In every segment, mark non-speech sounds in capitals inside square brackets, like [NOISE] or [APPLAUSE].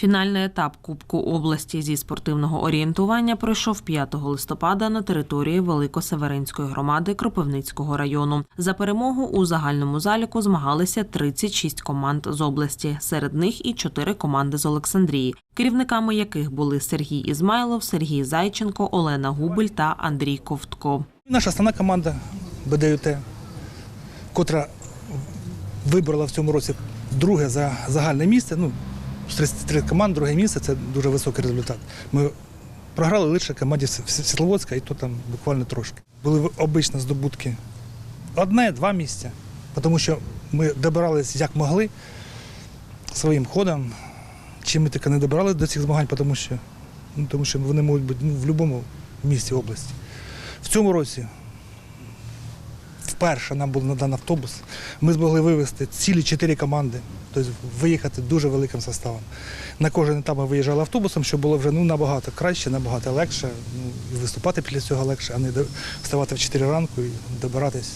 Фінальний етап Кубку області зі спортивного орієнтування пройшов 5 листопада на території Великосеверинської громади Кропивницького району. За перемогу у загальному заліку змагалися 36 команд з області. Серед них і 4 команди з Олександрії, керівниками яких були Сергій Ізмайлов, Сергій Зайченко, Олена Губель та Андрій Ковтко. Наша основна команда БДЮТ, котра вибрала в цьому році друге за загальне місце. Ну, з 33 команд, друге місце це дуже високий результат. Ми програли лише команді Світловодська, і то там буквально трошки. Були обично здобутки одне-два місця, тому що ми добиралися як могли своїм ходом. Чи ми таки не добиралися до цих змагань, тому що, ну, тому що вони можуть бути ну, в будь-якому місті області. В цьому році вперше нам був надан автобус. Ми змогли вивезти цілі чотири команди, тобто виїхати дуже великим составом. На кожен етап ми виїжджали автобусом, що було вже ну, набагато краще, набагато легше. Ну, і виступати після цього легше, а не вставати в 4 ранку і добиратись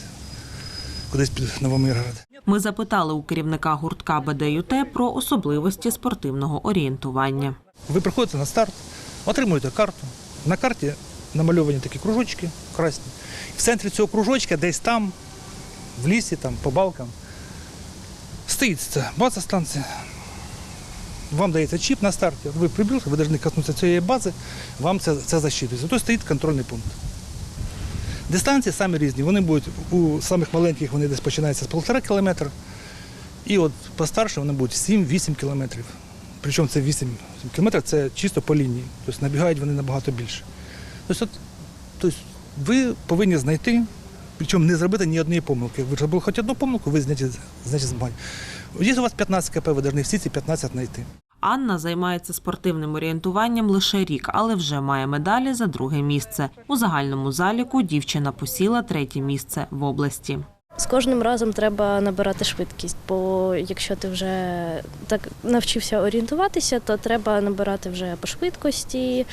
кудись під Новомиргород. Ми запитали у керівника гуртка БДЮТ про особливості спортивного орієнтування. Ви приходите на старт, отримуєте карту. На карті намальовані такі кружочки красні. В центрі цього кружочка, десь там, в лісі, там, по балкам, стоїть ця база станція. Вам дається чіп на старті. Ви прибігли, ви повинні коснутися цієї бази, вам це, це засчитується. Тут стоїть контрольний пункт. Дистанції самі різні. Вони будуть у самих маленьких вони десь починаються з 1,5 кілометра. І от постарше вони будуть 7-8 кілометрів. Причому це 8 кілометрів це чисто по лінії. Тобто набігають вони набагато більше. Тобто, от, тобто ви повинні знайти, причому не зробити ні однієї помилки. Ви зробили хоч одну помилку, ви зняті, зняті змагань. Є у вас 15 КП, ви повинні всі ці 15 знайти. Анна займається спортивним орієнтуванням лише рік, але вже має медалі за друге місце. У загальному заліку дівчина посіла третє місце в області. З кожним разом треба набирати швидкість, бо якщо ти вже так навчився орієнтуватися, то треба набирати вже по швидкості.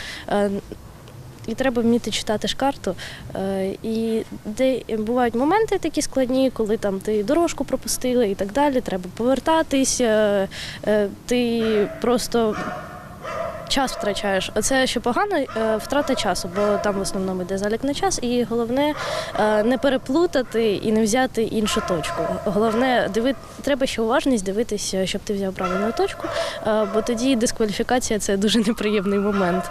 І треба вміти читати ж карту. Е, І де бувають моменти такі складні, коли там ти дорожку пропустила і так далі. Треба повертатись. е, е, Ти просто час втрачаєш. Оце що погано, е, втрата часу, бо там в основному йде залік на час, і головне е, не переплутати і не взяти іншу точку. Головне, диви... треба ще уважність дивитися, щоб ти взяв правильну точку, е, бо тоді дискваліфікація це дуже [LAUGHS] неприємний момент.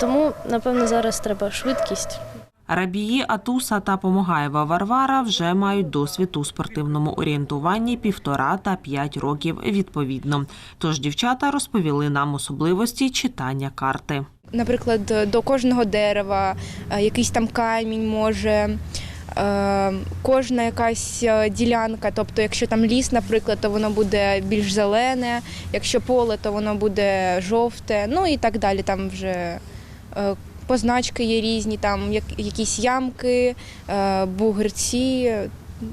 Тому, напевно, зараз треба швидкість. Рабії Атуса та Помогаєва Варвара вже мають досвід у спортивному орієнтуванні півтора та п'ять років відповідно. Тож дівчата розповіли нам особливості читання карти. наприклад, до кожного дерева, е, якийсь там камінь може. е, Кожна якась е, ділянка, тобто, якщо там ліс, наприклад, то воно буде більш зелене, якщо поле, то воно буде жовте, ну і так далі. Там вже позначки є різні, там як- якісь ямки, е, бугерці,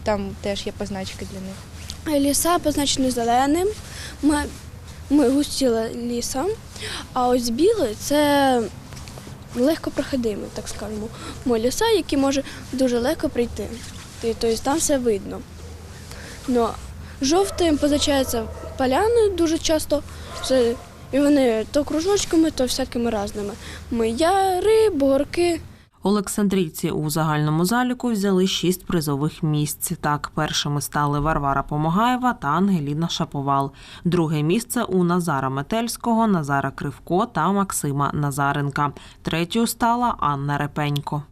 там теж є позначки для них. Ліса позначені зеленим. Ми, ми густіли лісом, а ось білий це легко проходимо, так скажемо. Ми ліса, які може дуже легко прийти. Ти- Тобто там все видно. Ну, жовтим позначається поляни дуже часто. Це, і вони то кружочками, то всякими разними. Ми яри, бугорки. Олександрійці у загальному заліку взяли шість призових місць. Так, першими стали Варвара Помогаєва та Ангеліна Шаповал. Друге місце у Назара Метельського, Назара Кривко та Максима Назаренка. Третьою стала Анна Репенько.